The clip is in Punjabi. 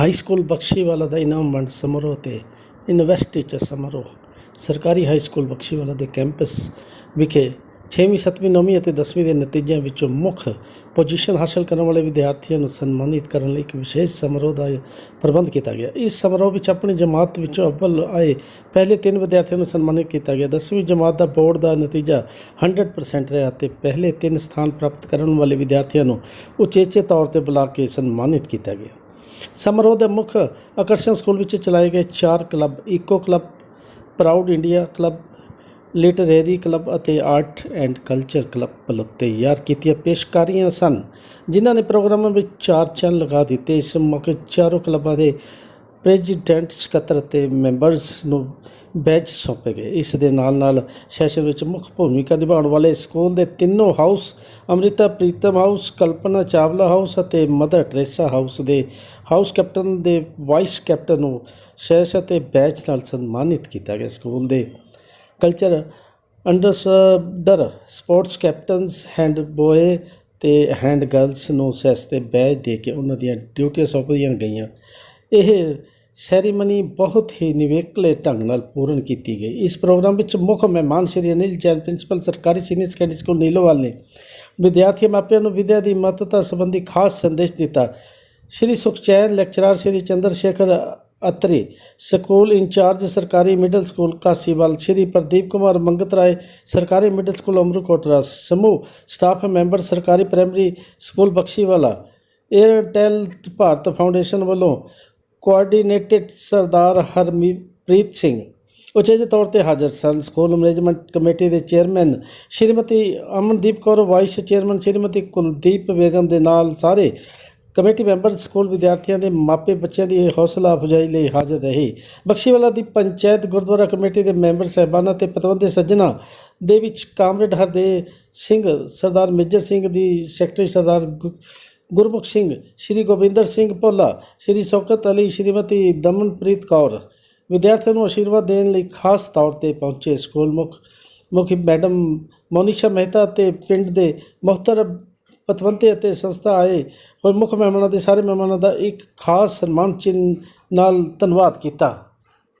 ਹਾਈ ਸਕੂਲ ਬਖਸ਼ੀਵਾਲਾ ਦਾ ਇਨਾਮ ਵੰਡ ਸਮਾਰੋਹ ਤੇ ਇਨਵੈਸਟ ਟੀਚਰ ਸਮਾਰੋਹ ਸਰਕਾਰੀ ਹਾਈ ਸਕੂਲ ਬਖਸ਼ੀਵਾਲਾ ਦੇ ਕੈਂਪਸ ਵਿਖੇ 6ਵੀਂ 7ਵੀਂ 9ਵੀਂ ਅਤੇ 10ਵੀਂ ਦੇ ਨਤੀਜਿਆਂ ਵਿੱਚੋਂ ਮੁੱਖ ਪੋਜੀਸ਼ਨ ਹਾਸਲ ਕਰਨ ਵਾਲੇ ਵਿਦਿਆਰਥੀਆਂ ਨੂੰ ਸਨਮਾਨਿਤ ਕਰਨ ਲਈ ਇੱਕ ਵਿਸ਼ੇਸ਼ ਸਮਾਰੋਹ ਦਾ ਪ੍ਰਬੰਧ ਕੀਤਾ ਗਿਆ ਇਸ ਸਮਾਰੋਹ ਵਿੱਚ ਆਪਣੀ ਜਮਾਤ ਵਿੱਚੋਂ ਅਵਲ ਆਏ ਪਹਿਲੇ ਤਿੰਨ ਵਿਦਿਆਰਥੀਆਂ ਨੂੰ ਸਨਮਾਨਿਤ ਕੀਤਾ ਗਿਆ 10ਵੀਂ ਜਮਾਤ ਦਾ ਬੋਰਡ ਦਾ ਨਤੀਜਾ 100% ਰਿਹਾ ਤੇ ਪਹਿਲੇ ਤਿੰਨ ਸਥਾਨ ਪ੍ਰਾਪਤ ਕਰਨ ਵਾਲੇ ਵਿਦਿਆਰਥੀਆਂ ਨੂੰ ਉਚੇਚੇ ਤੌਰ ਤੇ ਬੁਲਾ ਕੇ ਸਨਮਾਨਿਤ ਕੀਤਾ ਗਿਆ ਸਮਾਰੋਹ ਦੇ ਮੁੱਖ ਆਕਰਸ਼ਣ ਸਕੂਲ ਵਿੱਚ ਚਲਾਏ ਗਏ ਚਾਰ ਕਲੱਬ ਇਕੋ club, proud India club, literary club ਅਤੇ ਆਰਟ ਐਂਡ ਕਲਚਰ ਕਲੱਬ ਵੱਲੋਂ ਤਿਆਰ ਕੀਤੀਆਂ ਪੇਸ਼ਕਾਰੀਆਂ ਸਨ, ਜਿਨ੍ਹਾਂ ਨੇ ਪ੍ਰੋਗਰਾਮਾਂ ਵਿੱਚ ਚਾਰ ਚੰਨ ਲਗਾ ਦਿੱਤੇ। ਇਸ ਮੌਕੇ ਚਾਰੋਂ ਕਲੱਬਾਂ ਦੇ ਪ੍ਰੈਜ਼ੀਡੈਂਟ ਸਕੱਤਰ ਅਤੇ ਮੈਂਬਰਸ ਨੂੰ ਬੈਚ ਸੌਂਪੇ ਗਏ। ਇਸ ਦੇ ਨਾਲ ਨਾਲ ਸੈਸ਼ਨ ਵਿੱਚ ਮੁੱਖ ਭੂਮਿਕਾ ਨਿਭਾਉਣ ਵਾਲੇ ਸਕੂਲ ਦੇ ਤਿੰਨੋਂ house, Amrita Pritam house, Kalpana Chawla house ਅਤੇ ਮਦਰ ਟਰੇਸਾ ਹਾਊਸ ਦੇ ਹਾਊਸ ਕੈਪਟਨ ਦੇ ਵਾਈਸ ਕੈਪਟਨ ਨੂੰ ਸੈਸ਼ ਅਤੇ ਬੈਚ ਨਾਲ ਸਨਮਾਨਿਤ ਕੀਤਾ ਗਿਆ। ਸਕੂਲ ਦੇ culture underserved sports captains, head boy ਤੇ ਹੈਂਡ ਗਰਲਸ ਨੂੰ ਸੈਸ ਤੇ ਬੈਚ ਦੇ ਕੇ ਉਹਨਾਂ ਦੀਆਂ ਡਿਊਟੀਆਂ ਸੌਂਪੀਆਂ ਗਈਆਂ। ਇਹ ਸੈਰੀਮਨੀ ਬਹੁਤ ਹੀ ਨਿਵੇਕਲੇ ਢੰਗ ਨਾਲ ਪੂਰਨ ਕੀਤੀ ਗਈ। ਇਸ ਪ੍ਰੋਗਰਾਮ ਵਿੱਚ ਮੁੱਖ ਮਹਿਮਾਨ ਸ਼੍ਰੀ ਅਨਿਲ ਜੈਨ ਪ੍ਰਿੰਸੀਪਲ ਸਰਕਾਰੀ ਸੀਨੀਅਰ ਸੈਕੰਡਰੀ ਸਕੂਲ ਨੀਲੋਵਾਲ ਨੇ ਵਿਦਿਆਰਥੀ ਮਾਪਿਆਂ ਨੂੰ ਵਿਦਿਆ ਦੀ ਮਹੱਤਤਾ ਸੰਬੰਧੀ ਖਾਸ ਸੰਦੇਸ਼ ਦਿੱਤਾ। Shri Sukhchain lecturer Shri Chandra Shekhar Atri, school incharge ਸਰਕਾਰੀ ਮਿਡਲ ਸਕੂਲ ਕਾਸੀਵਾਲ, ਸ਼੍ਰੀ ਪ੍ਰਦੀਪ ਕੁਮਾਰ ਮੰਗਤ ਰਾਏ, ਸਰਕਾਰੀ ਮਿਡਲ ਸਕੂਲ ਅਮਰਕੋਟਰਾ ਸਮੂਹ ਸਟਾਫ ਮੈਂਬਰ ਸਰਕਾਰੀ primary school Bakhshiwala Airtel Bharat foundation ਵੱਲੋਂ ਕੋਆਰਡੀਨੇਟਡ ਸਰਦਾਰ ਹਰਮੀਪ੍ਰੀਤ ਸਿੰਘ ਉਚੇਜੇ ਤੌਰ ਤੇ ਹਾਜ਼ਰ ਸਨ। ਸਕੂਲ ਮੈਨੇਜਮੈਂਟ ਕਮੇਟੀ ਦੇ chairman Shrimati Amandeep Kaur vice chairman Shrimati Kuldeep Begum ਦੇ ਨਾਲ ਸਾਰੇ ਕਮੇਟੀ ਮੈਂਬਰ ਸਕੂਲ ਵਿਦਿਆਰਥੀਆਂ ਦੇ ਮਾਪੇ ਬੱਚਿਆਂ ਦੀ ਹੌਸਲਾ ਅਫਜ਼ਾਈ ਲਈ ਹਾਜ਼ਰ ਰਹੇ। ਬਖਸ਼ੀਵਾਲਾ ਦੀ ਪੰਚਾਇਤ ਗੁਰਦੁਆਰਾ ਕਮੇਟੀ ਦੇ ਮੈਂਬਰ, ਸਹਿਬਾਨਾਂ ਤੇ ਪਤਵੰਤੇ ਸੱਜਣਾ ਦੇ ਵਿੱਚ ਕਾਮਰੇਡ ਹਰਦੇ ਸਿੰਘ, ਸਰਦਾਰ ਮੇਜਰ ਸਿੰਘ ਦੀ ਸੈਕਟਰੀ ਸਰਦਾਰ ਗੁ- ਗੁਰਮੁਖ ਸਿੰਘ, ਸ਼੍ਰੀ ਗੋਬਿੰਦਰ ਸਿੰਘ ਭੋਲਾ, ਸ਼੍ਰੀ ਸ਼ੌਕਤ ਅਲੀ, ਸ਼੍ਰੀਮਤੀ ਦਮਨਪ੍ਰੀਤ ਕੌਰ। ਵਿਦਿਆਰਥੀਆਂ ਨੂੰ ਆਸ਼ੀਰਵਾਦ ਦੇਣ ਲਈ ਖਾਸ ਤੌਰ ਤੇ ਪਹੁੰਚੇ ਸਕੂਲ ਮੁਖ, ਮੁਖੀ ਮੈਡਮ ਮੋਨਿਸ਼ਾ ਮਹਿਤਾ ਤੇ ਪਿੰਡ ਦੇ ਮੁਹਤਰਮ ਪਤਵੰਤੇ ਅਤੇ ਸੰਸਥਾ ਆਏ ਹੋਏ ਮੁੱਖ ਮਹਿਮਾਨਾਂ ਦੇ ਸਾਰੇ ਮਹਿਮਾਨਾਂ ਦਾ ਇੱਕ ਖਾਸ ਸਨਮਾਨ ਚਿੰਨ੍ਹ ਨਾਲ ਧੰਨਵਾਦ ਕੀਤਾ।